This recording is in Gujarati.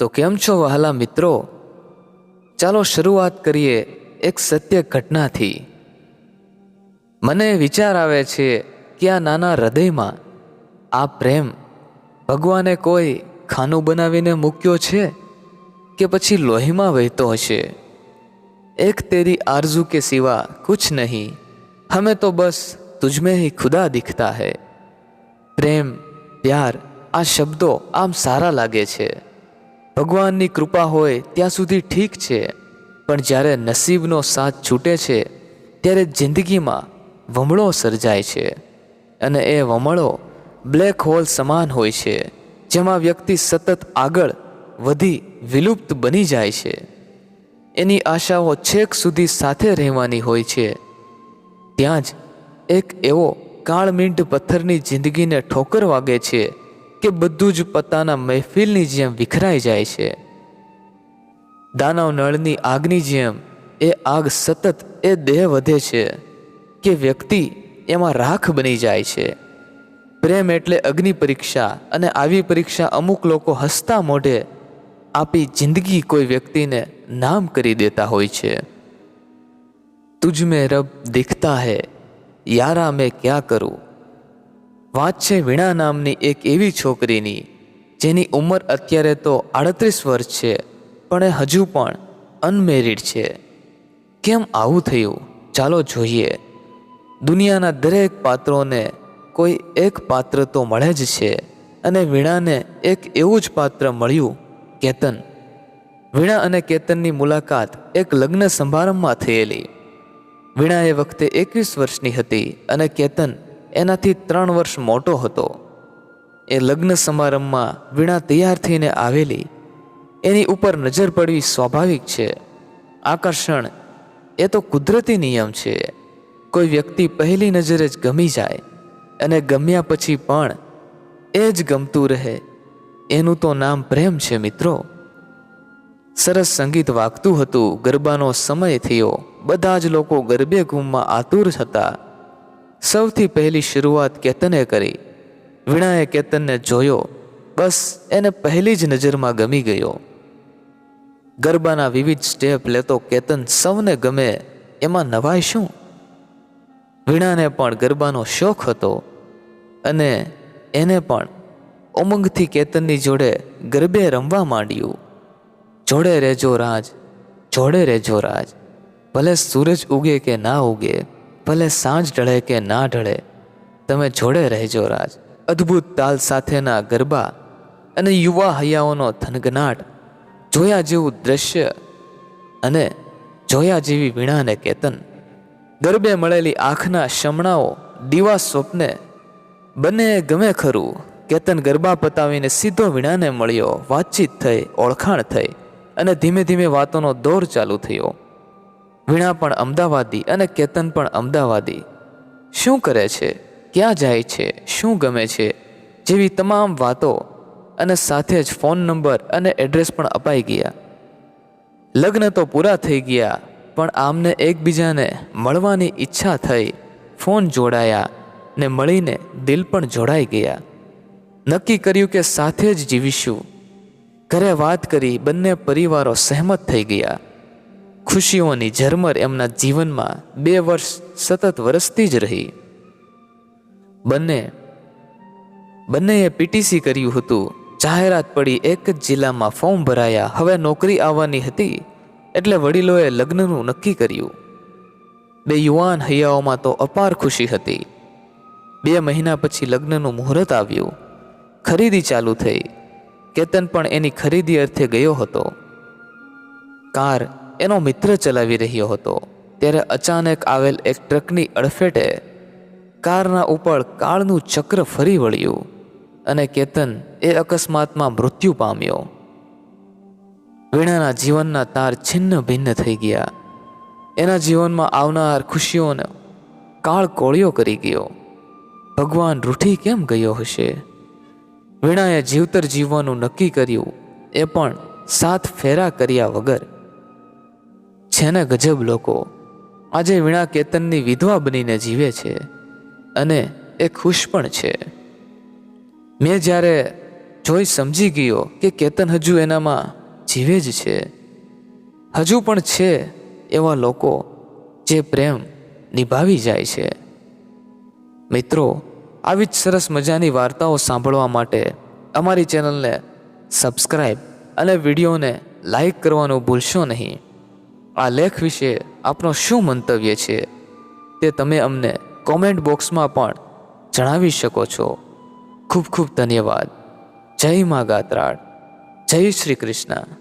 તો કેમ છો વહાલા મિત્રો? ચાલો શરૂઆત કરીએ એક સત્ય ઘટનાથી. મને વિચાર આવે છે કે આ નાના હૃદયમાં આ પ્રેમ ભગવાને કોઈ ખાનું બનાવીને મૂક્યો છે કે પછી લોહીમાં વહેતો હશે? એક તેરી આરઝુ કે સિવા કુછ નહીં. હમે તો બસ તુજમે હી ખુદા દીખતા હૈ. પ્રેમ, પ્યાર આ શબ્દો આમ સારા લાગે છે. ભગવાનની કૃપા હોય ત્યાં સુધી ઠીક છે. પણ જ્યારે નસીબનો સાથ છૂટે છે, ત્યારે જિંદગીમાં વમળો સર્જાય છે અને એ વમળો બ્લેક હોલ સમાન હોય છે, જેમાં વ્યક્તિ સતત આગળ વધી વિલુપ્ત બની જાય છે. એની આશાઓ છેક સુધી સાથે રહેવાની હોય છે. ત્યાં જ એક એવો કાળમીંટ પથ્થરની જિંદગીને ઠોકર વાગે છે કે બધું જ પતાના મહેફિલની જેમ વિખરાઈ જાય છે. દાનવ નળની આગની જેમ એ આગ સતત એ દેહ વધે છે કે વ્યક્તિ એમાં રાખ બની જાય છે. પ્રેમ એટલે અગ્નિ પરીક્ષા અને આવી પરીક્ષા અમુક લોકો હસતા મોઢે આપી જિંદગી કોઈ વ્યક્તિને નામ કરી દેતા હોય છે. તુજ મેં રબ દિખતા હૈ, યારા મેં ક્યાં કરું? વાત છે વીણા નામની એક એવી છોકરીની, જેની ઉંમર અત્યારે તો આડત્રીસ વર્ષ છે, પણ એ હજુ પણ અનમેરિડ છે. કેમ આવું થયું? ચાલો જોઈએ. દુનિયાના દરેક પાત્રોને કોઈ એક પાત્ર તો મળે જ છે, અને વીણાને એક એવું જ પાત્ર મળ્યું, કેતન. વીણા અને કેતનની મુલાકાત એક લગ્ન સમારંભમાં થયેલી. વીણા એ વખતે એકવીસ વર્ષની હતી અને કેતન એનાથી ત્રણ વર્ષ મોટો હતો. એ લગ્ન સમારંભમાં વીણા તૈયાર થઈને આવેલી. એની ઉપર નજર પડવી સ્વાભાવિક છે. આકર્ષણ એ તો કુદરતી નિયમ છે. કોઈ વ્યક્તિ પહેલી નજરે જ ગમી જાય અને ગમ્યા પછી પણ એ જ ગમતું રહે. એનું તો નામ પ્રેમ છે મિત્રો. સરસ સંગીત વાગતું હતું, ગરબાનો સમય થયો. બધા જ લોકો ગરબે ઘૂમમાં આતુર હતા. સૌથી પહેલી શરૂઆત કેતને કરી. વીણાએ કેતનને જોયો. બસ એને પહેલી જ નજરમાં ગમી ગયો. ગરબાના વિવિધ સ્ટેપ લેતો કેતન સૌને ગમે. એમાં નવાય શું? વીણાને પણ ગરબાનો શોખ હતો. અને એને પણ. ઉમંગથી કેતનની જોડે ગરબે રમવા માંડ્યું. જોડે રહેજો રાજ, જોડે રહેજો રાજ. ભલે સૂરજ ઉગે કે ના ઉગે. ભલે સાંજ ઢળે કે ના ઢળે, તમે જોડે રહેજો રાજ. અદ્ભુત તાલ સાથેના ગરબા અને યુવા હૈયાઓનો થનગનાટ જોયા જેવું દ્રશ્ય અને જોયા જેવી વીણાને કેતન. ગરબે મળેલી આંખના શમણાઓ દીવા સ્વપ્ને બંને ગમે ખરું. કેતન ગરબા પતાવીને સીધો વીણાને મળ્યો, વાતચીત થઈ, ઓળખાણ થઈ અને ધીમે ધીમે વાતોનો દોર ચાલુ થયો. વીણા પણ અમદાવાદી અને કેતન પણ અમદાવાદી. શું કરે છે? ક્યાં જાય છે? શું ગમે છે? જેવી તમામ વાતો અને સાથે જ ફોન નંબર અને એડ્રેસ પણ અપાઈ ગયા. લગ્ન તો પૂરા થઈ ગયા, પણ આમને એકબીજાને મળવાની ઈચ્છા થઈ. ફોન જોડાયા ને મળીને દિલ પણ જોડાઈ ગયા. નક્કી કર્યું કે સાથે જ જીવીશું. ઘરે વાત કરી બંને પરિવારો સહેમત થઈ ગયા. ખુશીઓની ઝરમર એમના જીવનમાં બે વર્ષ સતત વરસતી જ રહી. બંને, બંનેએ પીટીસી કર્યું હતું. જાહેરાત પડી એક જ જિલ્લામાં ફોર્મ ભરાયા. હવે નોકરી આવવાની હતી, એટલે વડીલોએ લગ્નનું નક્કી કર્યું. બે યુવાન હૈયાઓમાં તો અપાર ખુશી હતી. બે મહિના પછી લગ્નનું મુહૂર્ત આવ્યું. ખરીદી ચાલુ થઈ. કેતન પણ એની ખરીદી અર્થે ગયો હતો. કાર એનો મિત્ર ચલાવી રહ્યો હતો. ત્યારે અચાનક આવેલ એક ટ્રકની અડફેટે કારના ઉપર કાળનું ચક્ર ફરી વળ્યું અને કેતન એ અકસ્માતમાં મૃત્યુ પામ્યો. વીણાના જીવનના તાર છિન્ન ભિન્ન થઈ ગયા. એના જીવનમાં આવનાર ખુશીઓને કાળ કોળિયો કરી ગયો. ભગવાન રૂઠી કેમ ગયો હશે? વીણાએ જીવતર જીવવાનું નક્કી કર્યું. એ પણ સાત ફેરા કર્યા વગર છે ને ગજબ લોકો. આજે વીણા કેતનની વિધવા બનીને જીવે છે અને એ ખુશ પણ છે. મેં જ્યારે જોઈ સમજી ગયો કે કેતન હજુ એનામાં જીવે જ છે. હજુ પણ છે એવા લોકો જે પ્રેમ નિભાવી જાય છે. મિત્રો, આવી જ સરસ મજાની વાર્તાઓ સાંભળવા માટે અમારી ચેનલને સબસ્ક્રાઈબ અને વિડીયોને લાઈક કરવાનું ભૂલશો નહીં. આ લેખ વિશે આપનો શું મંતવ્ય છે તે તમે અમને કોમેન્ટ બોક્સમાં પણ જણાવી શકો છો. ખૂબ ખૂબ ધન્યવાદ. જય મા ગાત્રાળ. જય શ્રી કૃષ્ણ.